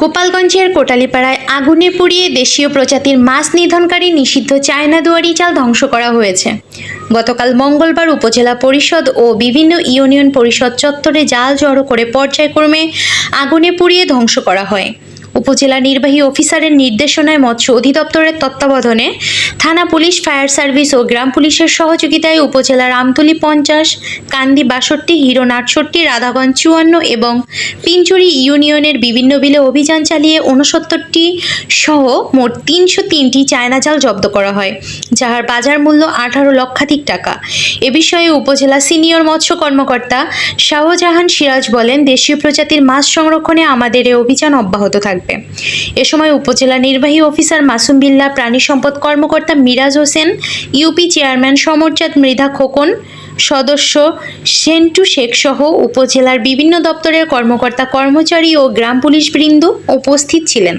গোপালগঞ্জের কোটালিপাড়ায় আগুনে পুড়িয়ে দেশীয় প্রজাতির মাছ নিধনকারী নিষিদ্ধ চায়না দুয়ারি চাল ধ্বংস করা হয়েছে। গতকাল মঙ্গলবার উপজেলা পরিষদ ও বিভিন্ন ইউনিয়ন পরিষদ চত্বরে জাল জড়ো করে পর্যায়ক্রমে আগুনে পুড়িয়ে ধ্বংস করা হয়। উপজেলা নির্বাহী অফিসারের নির্দেশনায় মৎস্য অধিদপ্তরের তত্ত্বাবধানে থানা পুলিশ, ফায়ার সার্ভিস ও গ্রাম পুলিশের সহযোগিতায় উপজেলার আমতলী পঞ্চাশ, কান্দি বাষট্টি, হিরণ আটষট্টি, রাধাগঞ্জ চুয়ান্ন এবং পিঞ্চুরি ইউনিয়নের বিভিন্ন বিলে অভিযান চালিয়ে উনসত্তরটি সহ মোট তিনশো তিনটি চায়না জাল জব্দ করা হয়, যাহার বাজার মূল্য আঠারো লক্ষাধিক টাকা। এ বিষয়ে উপজেলা সিনিয়র মৎস্য কর্মকর্তা শাহজাহান সিরাজ বলেন, দেশীয় প্রজাতির মাছ সংরক্ষণে আমাদের এ অভিযান অব্যাহত থাকবে। এ সময় উপজেলা নির্বাহী অফিসার মাসুম বিল্লা, প্রাণী সম্পদ কর্মকর্তা মিরাজ হোসেন, ইউপি চেয়ারম্যান সমরচাঁদ মৃধা খোকন, সদস্য সেন্টু শেখসহ উপজেলার বিভিন্ন দপ্তরের কর্মকর্তা, কর্মচারী ও গ্রাম পুলিশ বৃন্দ উপস্থিত ছিলেন।